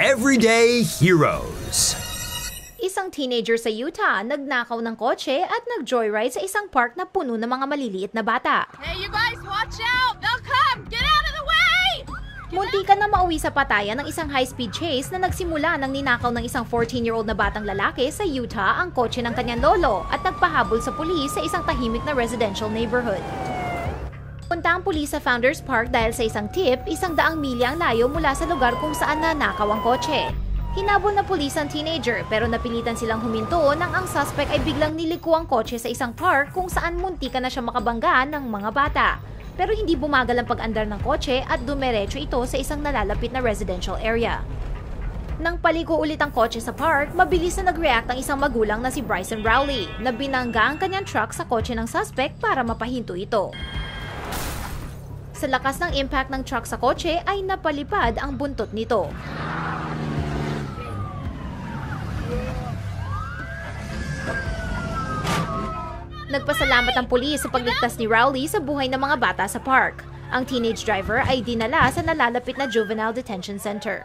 Everyday Heroes. Isang teenager sa Utah nagnakaw ng kotse at nag-joyride sa isang park na puno ng mga maliliit na bata. Hey, you guys, watch out! They'll come! Get out of the way! Munti ka na mauwi sa patayan ng isang high-speed chase na nagsimula ng ninakaw ng isang 14-year-old na batang lalaki sa Utah ang kotse ng kanyang lolo at nagpahabol sa pulis sa isang tahimik na residential neighborhood. Punta ang pulis sa Founders Park dahil sa isang tip, isang daang milya ang layo mula sa lugar kung saan nanakaw ang kotse. Hinabol na pulis ang teenager pero napilitan silang huminto nang ang suspect ay biglang niliko ang kotse sa isang park kung saan munti ka na siya makabangga ng mga bata. Pero hindi bumagal ang pag-andar ng kotse at dumiretso ito sa isang nalalapit na residential area. Nang paliko ulit ang kotse sa park, mabilis na nag-react ang isang magulang na si Bryson Rowley na binangga ang kanyang truck sa kotse ng suspect para mapahinto ito. Sa lakas ng impact ng truck sa kotse ay napalipad ang buntot nito. Nagpasalamat ang pulis sa pagligtas ni Rowley sa buhay ng mga bata sa park. Ang teenage driver ay dinala sa nalalapit na juvenile detention center.